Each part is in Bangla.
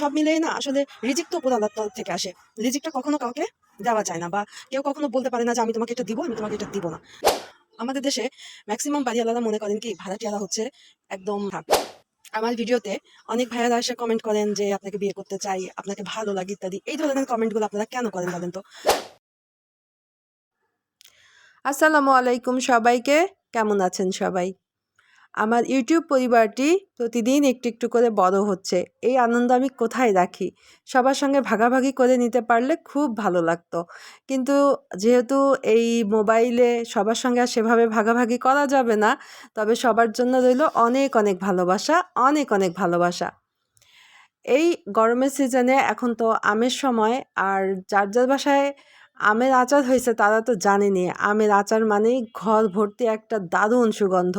সব মিলিয়ে না আসলে রিজিক তো উপর আল্লাহর তরফ থেকে আসে। রিজিকটা কখনো কাউকে দেওয়া যায় না বা কেউ কখনো বলতে পারে না যে, আমি তোমাকে এটা দিব, আমি তোমাকে এটা দিব না। আমাদের দেশে ম্যাক্সিমাম বাড়িওয়ালারা মনে করেন কি ভাড়াটিয়ারা হচ্ছে একদম। আমার ভিডিওতে অনেক ভাইয়ারা এসে কমেন্ট করেন যে, আপনাকে বিয়ে করতে চাই, আপনাকে ভালো লাগে ইত্যাদি। এই ধরনের কমেন্টগুলো আপনারা কেন করেন বলেন তো? আসসালামু আলাইকুম সবাইকে। কেমন আছেন সবাই? আমার ইউটিউব পরিবারটি প্রতিদিন একটু একটু করে বড় হচ্ছে। এই আনন্দ আমি কোথায় রাখি? সবার সঙ্গে ভাগাভাগি করে নিতে পারলে খুব ভালো লাগতো। কিন্তু যেহেতু এই মোবাইলে সবার সঙ্গে আর সেভাবে ভাগাভাগি করা যাবে না, তবে সবার জন্য রইল অনেক অনেক ভালোবাসা, অনেক অনেক ভালোবাসা। এই গরমের সিজনে এখন তো আমের সময়, আর যার যার বাসায় আমের আচার হয়েছে তারা তো জানেনি। আমের আচার মানেই ঘর ভর্তি একটা দারুণ সুগন্ধ।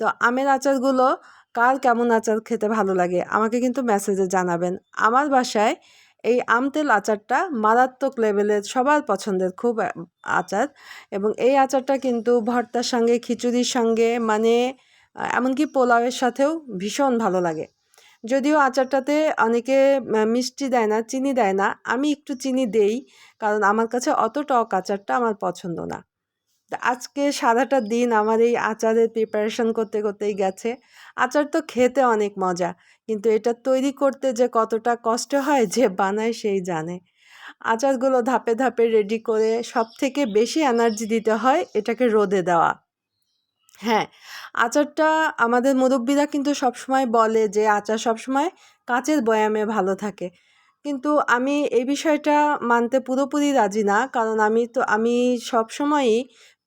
তো আমের আচারগুলো, কার কেমন আচার খেতে ভালো লাগে? আমাকে কিন্তু মেসেজে জানাবেন। আমার বাসায় এই আমতেল আচারটা মারাত্মক লেভেলের সবার পছন্দের খুব আচার এবং এই আচারটা কিন্তু ভর্তার সঙ্গে, খিচুড়ির সঙ্গে মানে এমনকি পোলাওয়ের সাথেও ভীষণ ভালো লাগে। যদিও আচারটাতে অনেকে মিষ্টি দেয় না, চিনি দেয় না, আমি একটু চিনি দেই কারণ আমার কাছে অত টক আচারটা আমার পছন্দ না। আজকে সারাটা দিন আমার এই আচারের প্রিপারেশন করতে, করতেই গেছে। আচার তো খেতে অনেক মজা, কিন্তু এটা তৈরি করতে যে কতটা কষ্ট হয়, যে বানায় সেই জানে। আচারগুলো ধাপে ধাপে রেডি করে সব থেকে বেশি এনার্জি দিতে হয় এটাকে রোদে দেওয়া। হ্যাঁ আচারটা আমাদের মুরব্বিরা কিন্তু সবসময় বলে যে আচার সবসময় কাঁচের বয়ামে ভালো থাকে। কিন্তু আমি এই বিষয়টা মানতে পুরোপুরি রাজি না। কারণ আমি তো, আমি সবসময়ই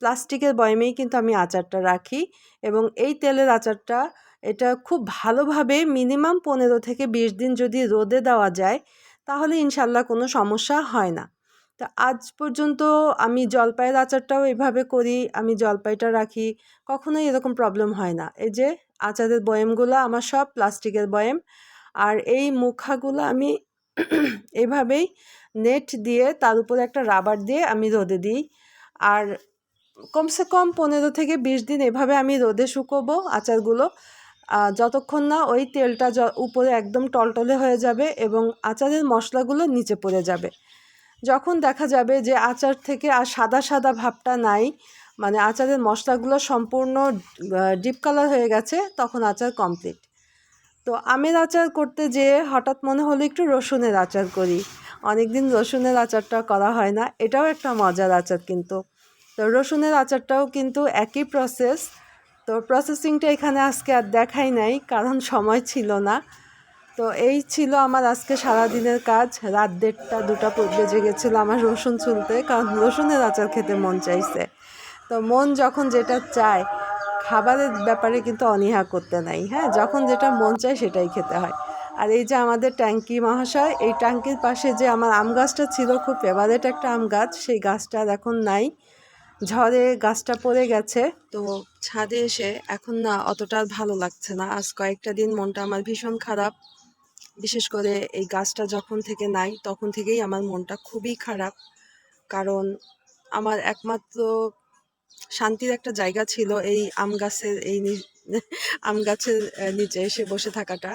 প্লাস্টিকের বয়মেই কিন্তু আমি আচারটা রাখি এবং এই তেলের আচারটা, এটা খুব ভালোভাবে মিনিমাম পনেরো থেকে বিশ দিন যদি রোদে দেওয়া যায়, তাহলে ইনশাল্লাহ কোনো সমস্যা হয় না। তা আজ পর্যন্ত আমি জলপাইয়ের আচারটাও এভাবে করি, আমি জলপাইটা রাখি, কখনোই এরকম প্রবলেম হয় না। এই যে আচারের বয়ামগুলো, আমার সব প্লাস্টিকের বয়াম, আর এই মুখাগুলো আমি এভাবেই নেট দিয়ে তার উপরে একটা রাবার দিয়ে আমি রোদে দিই। আর কমসে কম পনেরো থেকে বিশ দিন এভাবে আমি রোদে শুকোবো আচারগুলো। যতক্ষণ না ওই তেলটা উপরে একদম টলটলে হয়ে যাবে এবং আচারের মশলাগুলো নিচে পড়ে যাবে। যখন দেখা যাবে যে আচার থেকে আর সাদা সাদা ভাবটা নাই মানে আচারের মশলাগুলো সম্পূর্ণ ডিপ কালার হয়ে গেছে, তখন আচার কমপ্লিট তো আমের আচার করতে যেয়ে হঠাৎ মনে হলো একটু রসুনের আচার করি। অনেকদিন রসুনের আচারটা করা হয় না, এটাও একটা মজার আচার কিন্তু। তো রসুনের আচারটাও কিন্তু একই প্রসেস তো প্রসেসিংটা এখানে আজকে আর দেখাই নাই, কারণ সময় ছিল না। তো এই ছিল আমার আজকে সারাদিনের কাজ, রাত দেড়টা দুটা বেজে গেছিল আমার রসুন চুলতে কারণ রসুনের আচার খেতে মন চাইছে। তো মন যখন যেটা চায় খাবারের ব্যাপারে কিন্তু অনীহা করতে নাই হ্যাঁ? যখন যেটা মন চায় সেটাই খেতে হয়। আর এই যে আমাদের ট্যাঙ্কি মহাশয়, এই ট্যাঙ্কির পাশে যে আমার আম গাছটা ছিল, খুব ফেভারেট একটা আম গাছ, সেই গাছটা আর এখন নাই। ঝড়ে গাছটা পড়ে গেছে, তো ছাদে এসে এখন না অতটা ভালো লাগছে না। আজ কয়েকটা দিন মনটা আমার ভীষণ খারাপ। বিশেষ করে এই গাছটা যখন থেকে নাই, তখন থেকেই আমার মনটা খুবই খারাপ। কারণ আমার একমাত্র শান্তির একটা জায়গা ছিল এই আম গাছের, এই আম গাছের নিচে এসে বসে থাকাটা।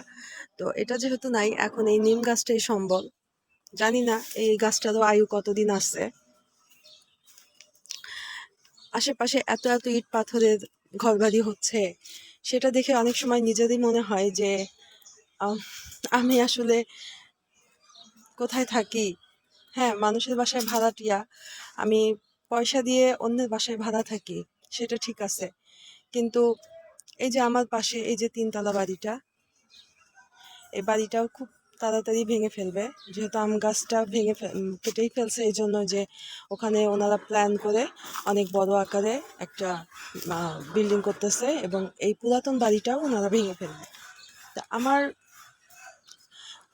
তো এটা যেহেতু নাই, এখন এই নিম গাছটাই সম্বল। জানি না এই গাছটারও আয়ু কতদিন আছে আশেপাশে এত এত ইট পাথরের ঘরবাড়ি হচ্ছে, সেটা দেখে অনেক সময় নিজেরই মনে হয় যে আমি আসলে কোথায় থাকি? হ্যাঁ মানুষের বাসায় ভাড়াটিয়া, আমি পয়সা দিয়ে অন্যের বাসায় ভাড়া থাকি, সেটা ঠিক আছে। কিন্তু এই যে আমার পাশে এই যে তিনতলা বাড়িটা, এই বাড়িটাও খুব তাড়াতাড়ি ভেঙে ফেলবে। যেহেতু আম গাছটা ভেঙে কেটেই ফেলছে, এই জন্য যে ওখানে ওনারা প্ল্যান করে অনেক বড় আকারে একটা বিল্ডিং করতেছে এবং এই পুরাতন বাড়িটাও ওনারা ভেঙে ফেলবে। তা আমার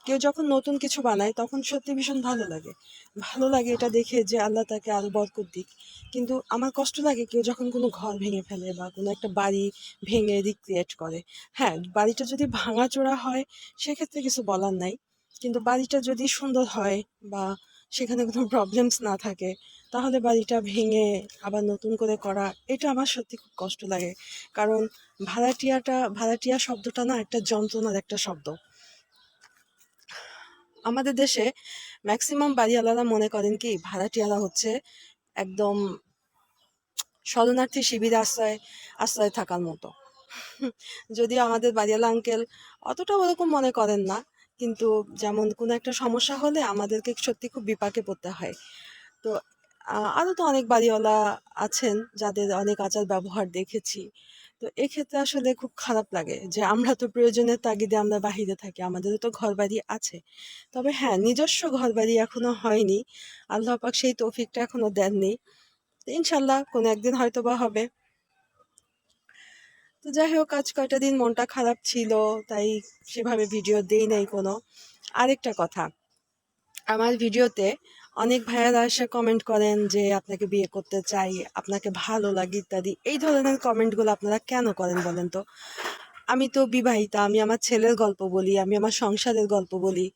কেউ যখন নতুন কিছু বানায়, তখন সত্যি ভীষণ ভালো লাগে। ভালো লাগে এটা দেখে যে আল্লাহ তাকে আরও বরকত দিক। কিন্তু আমার কষ্ট লাগে কেউ যখন কোনো ঘর ভেঙে ফেলে বা কোনো একটা বাড়ি ভেঙে রিক্রিয়েট করে। হ্যাঁ বাড়িটা যদি ভাঙাচোরা হয়, সেক্ষেত্রে কিছু বলার নাই। কিন্তু বাড়িটা যদি সুন্দর হয় বা সেখানে কোনো প্রবলেমস না থাকে, তাহলে বাড়িটা ভেঙে আবার নতুন করে করা, এটা আমার সত্যি খুব কষ্ট লাগে। কারণ ভাড়াটিয়াটা, ভাড়াটিয়া শব্দটা না একটা যন্ত্রণার একটা শব্দ। আমাদের দেশে ম্যাক্সিমাম বাড়িওয়ালারা মনে করেন কি, ভাড়াটিয়ালা হচ্ছে একদম শরণার্থী শিবিরে আশ্রয় আশ্রয় থাকার মতো। যদিও আমাদের বাড়িওয়ালা আঙ্কেল অতটা ওরকম মনে করেন না, কিন্তু যেমন কোনো একটা সমস্যা হলে আমাদেরকে সত্যি খুব বিপাকে পড়তে হয়। তো, আ- আরও তো অনেক বাড়িওয়ালা আছেন যাদের অনেক আচার ব্যবহার দেখেছি। তো এক্ষেত্রে আসলে খুব খারাপ লাগে যে আমরা তো প্রয়োজনের তাগিদে আমরা বাহিরে থাকি আমাদেরও তো ঘর বাড়ি আছে। তবে হ্যাঁ নিজস্ব ঘর বাড়ি এখনও হয়নি। আল্লাহ পাক সেই তৌফিকটা এখনও দেননি। ইনশাল্লাহ কোনো একদিন হয়তো বা হবে। তো যাই হোক, আজ কয়টা দিন মনটা খারাপ ছিল, তাই সেভাবে ভিডিও দেই নাই কোনো। আরেকটা কথা, আমার ভিডিওতে অনেক ভাইয়ারা এসে কমেন্ট করেন যে, আপনাকে বিয়ে করতে চাই, আপনাকে ভালো লাগে, ইত্যাদি। এই ধরনের কমেন্টগুলো আপনারা কেন করেন বলেন তো? আমি তো বিবাহিতা, আমি আমার ছেলের গল্প বলি, আমি আমার সংসারের গল্প বলি,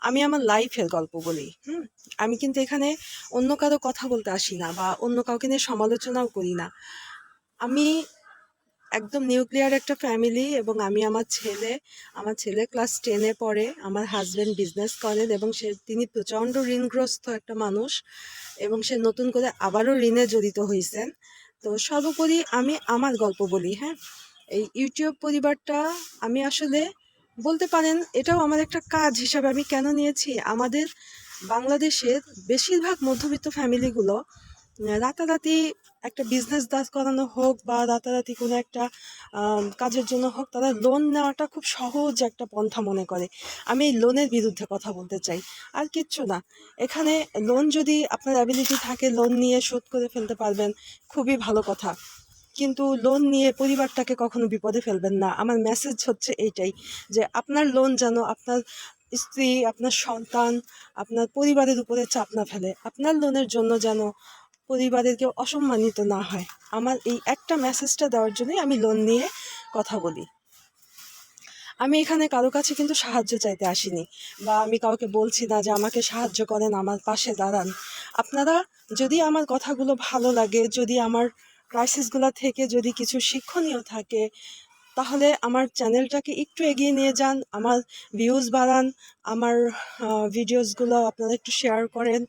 আমি আমার লাইফের গল্প বলি, হুম? আমি কিন্তু এখানে অন্য কারও কথা বলতে আসি না বা অন্য কাউকে নিয়ে সমালোচনাও করি না। আমি একদম নিউক্লিয়ার একটা ফ্যামিলি এবং আমি আমার ছেলে আমার ছেলে ক্লাস টেনে পড়ে, আমার হাজব্যান্ড বিজনেস করেন এবং সে, তিনি প্রচণ্ড ঋণগ্রস্ত একটা মানুষ এবং সে নতুন করে আবারও ঋণে জড়িত হয়েছেন তো সর্বোপরি আমি আমার গল্প বলি হ্যাঁ? এই ইউটিউব পরিবারটা আমি আসলে বলতে পারেন এটাও আমার একটা কাজ হিসাবে আমি কেন নিয়েছি? আমাদের বাংলাদেশের বেশিরভাগ মধ্যবিত্ত ফ্যামিলিগুলো রাতারাতি একটা বিজনেস দাঁড় করানো হোক বা রাতারাতি কোনো একটা কাজের জন্য হোক, তারা লোন নেওয়াটা খুব সহজ একটা পন্থা মনে করে। আমি এই লোনের বিরুদ্ধে কথা বলতে চাই। আর কিচ্ছু না। এখানে লোন যদি আপনার অ্যাবিলিটি থাকে লোন নিয়ে শোধ করে ফেলতে পারবেন, খুবই ভালো কথা। কিন্তু লোন নিয়ে পরিবারটাকে কখনো বিপদে ফেলবেন না। আমার মেসেজ হচ্ছে এইটাই, যে আপনার লোন যেন আপনার স্ত্রী, আপনার সন্তান, আপনার পরিবারের উপরে চাপ না ফেলে। আপনার লোনের জন্য যেন পরিবারের কেউ অসম্মানিত না হয়। আমার এই একটা মেসেজটা দেওয়ার জন্যই আমি লোন নিয়ে কথা বলি। আমি এখানে কারও কাছে কিন্তু সাহায্য চাইতে আসিনি বা আমি কাউকে বলছি না যে আমাকে সাহায্য করেন, আমার পাশে দাঁড়ান। আপনারা যদি আমার কথাগুলো ভালো লাগে, যদি আমার ক্রাইসিসগুলো থেকে যদি কিছু শিক্ষণীয় থাকে, তাহলে আমার চ্যানেলটাকে একটু এগিয়ে নিয়ে যান, আমার ভিউজ বাড়ান, আমার ভিডিওসগুলো আপনারা একটু শেয়ার করেন।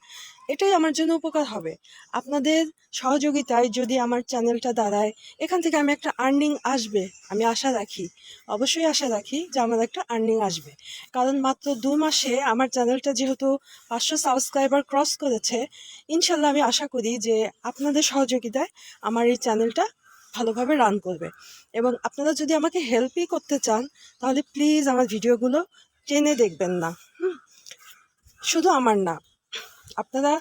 এটাই আমার জন্য উপকার হবে। আপনাদের সহযোগিতায় যদি আমার চ্যানেলটা দাঁড়ায়, এখান থেকে আমি একটা আর্নিং আসবে, আমি আশা রাখি। অবশ্যই আশা রাখি যে আমার একটা আর্নিং আসবে। কারণ মাত্র দু মাসে আমার চ্যানেলটা যেহেতু পাঁচশো সাবস্ক্রাইবার ক্রস করেছে, ইনশাল্লাহ আমি আশা করি যে আপনাদের সহযোগিতায় আমার এই চ্যানেলটা ভালোভাবে রান করবে। এবং আপনারা যদি আমাকে হেল্পই করতে চান, তাহলে প্লিজ আমার ভিডিওগুলো টেনে দেখবেন না? শুধু আমার না আপনারা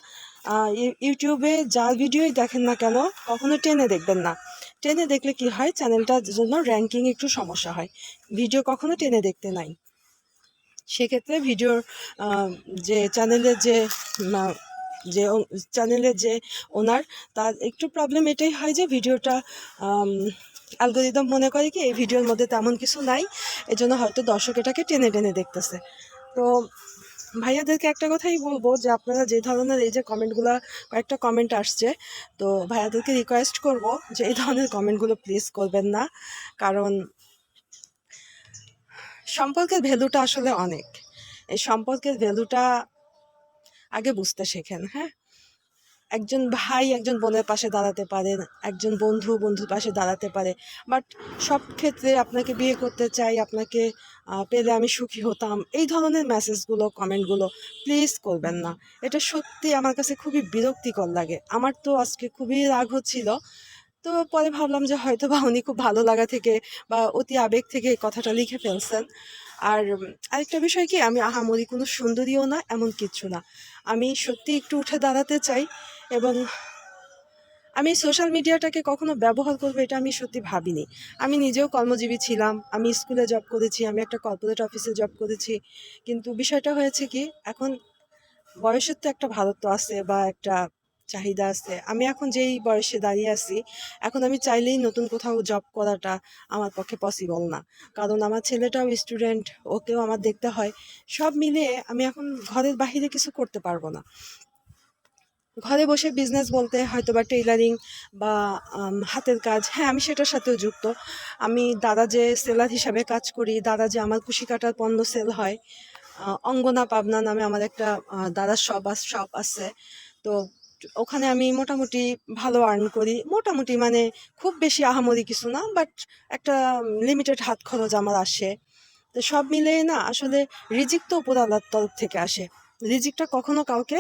ইউ- ইউটিউবে যা ভিডিওই দেখেন না কেন, কখনো টেনে দেখবেন না। টেনে দেখলে কি হয়, চ্যানেলটার জন্য র্যাঙ্কিং একটু সমস্যা হয়। ভিডিও কখনো টেনে দেখতে নাই। সেক্ষেত্রে ভিডিওর যে চ্যানেলের যে যে চ্যানেলের যে ওনার তার একটু প্রবলেম এটাই হয় যে ভিডিওটা অ্যালগোরিদম মনে করে কি, এই ভিডিওর মধ্যে তেমন কিছু নাই। এজন্য হয়তো দর্শক এটাকে টেনে টেনে দেখতেছে। তো ভাইয়াদেরকে একটা কথাই বলব যে আপনারা যে ধরনের এই যে কমেন্টগুলো, কয়েকটা কমেন্ট আসছে, তো ভাইয়াদেরকে রিকোয়েস্ট করব যে এই ধরনের কমেন্টগুলো প্লিজ করবেন না। কারণ সম্পর্কের ভ্যালুটা আসলে অনেক। এই সম্পর্কের ভ্যালুটা আগে বুঝতে শেখেন হ্যাঁ? একজন ভাই একজন বোনের পাশে দাঁড়াতে পারে, একজন বন্ধু বন্ধুর পাশে দাঁড়াতে পারে। বাট সব ক্ষেত্রে আপনাকে বিয়ে করতে চাই, আপনাকে পেলে আমি সুখী হতাম। এই ধরনের মেসেজগুলো কমেন্টগুলো প্লিজ করবেন না। এটা সত্যি আমার কাছে খুবই বিরক্তিকর লাগে। আমার তো আজকে খুবই রাগ হচ্ছিল। তো পরে ভাবলাম যে হয়তো বা উনি খুব ভালো লাগা থেকে বা অতি আবেগ থেকে কথাটা লিখে ফেলছেন। আর আরেকটা বিষয় কি, আমি আহামরি কোনো সুন্দরীও না, এমন কিচ্ছু না। আমি সত্যি একটু উঠে দাঁড়াতে চাই এবং আমি সোশ্যাল মিডিয়াটাকে কখনো ব্যবহার করব এটা আমি সত্যি ভাবিনি। আমি নিজেও কর্মজীবী ছিলাম, আমি স্কুলে জব করেছি, আমি একটা কর্পোরেট অফিসে জব করেছি। কিন্তু বিষয়টা হয়েছে কি, এখন বয়সের তো একটা ভারত্ব আছে বা একটা চাহিদা আছে। আমি এখন যেই বয়সে দাঁড়িয়ে আছি, এখন আমি চাইলেই নতুন কোথাও জব করাটা আমার পক্ষে পসিবল না। কারণ আমার ছেলেটাও স্টুডেন্ট ওকেও আমার দেখতে হয়। সব মিলিয়ে আমি এখন ঘরের বাহিরে কিছু করতে পারব না। ঘরে বসে বিজনেস বলতে হয়তো বা টেইলারিং বা হাতের কাজ হ্যাঁ আমি সেটার সাথেও যুক্ত। আমি দাদা যে সেলার হিসাবে কাজ করি, দাদা যে আমার কুশি কাটার পণ্য সেল হয় অঙ্গনা পাবনা নামে আমার একটা দাদার শপ শপ আছে। তো ওখানে আমি মোটামুটি ভালো আর্ন করি। মোটামুটি মানে খুব বেশি আহামরি কিছু না বাট একটা লিমিটেড হাত খরচ আমার আসে। তো সব মিলিয়ে না, আসলে রিজিক তো উপর আল্লাহর তরফ থেকে আসে। রিজিকটা কখনো কাউকে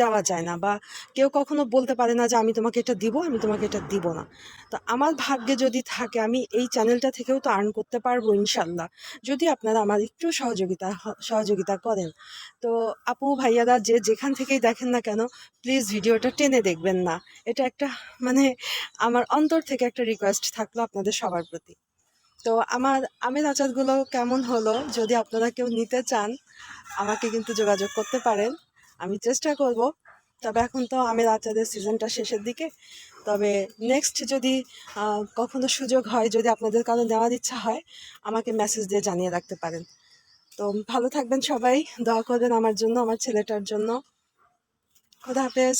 দেওয়া যায় না বা কেউ কখনো বলতে পারে না যে আমি তোমাকে এটা দিব, আমি তোমাকে এটা দিব না। তো আমার ভাগ্যে যদি থাকে, আমি এই চ্যানেলটা থেকেও তো আর্ন করতে পারব ইনশাল্লাহ। যদি আপনারা আমার একটু সহযোগিতা সহযোগিতা করেন। তো আপু, ভাইয়ারা যে যেখান থেকেই দেখেন না কেন প্লিজ ভিডিওটা টেনে দেখবেন না। এটা একটা মানে আমার অন্তর থেকে একটা রিকোয়েস্ট থাকল আপনাদের সবার প্রতি। তো আমার, আমের আচারগুলো কেমন হলো? যদি আপনারা কেউ নিতে চান, আমাকে কিন্তু যোগাযোগ করতে পারেন। আমি চেষ্টা করব। তবে এখন তো আমের আচারের সিজনটা শেষের দিকে। তবে নেক্সট যদি কখনো সুযোগ হয়, যদি আপনাদের কারও নেওয়ার ইচ্ছা হয়, আমাকে মেসেজ দিয়ে জানিয়ে রাখতে পারেন। তো ভালো থাকবেন সবাই। দোয়া করবেন আমার জন্য, আমার ছেলেটার জন্য। খোদা হাফেজ।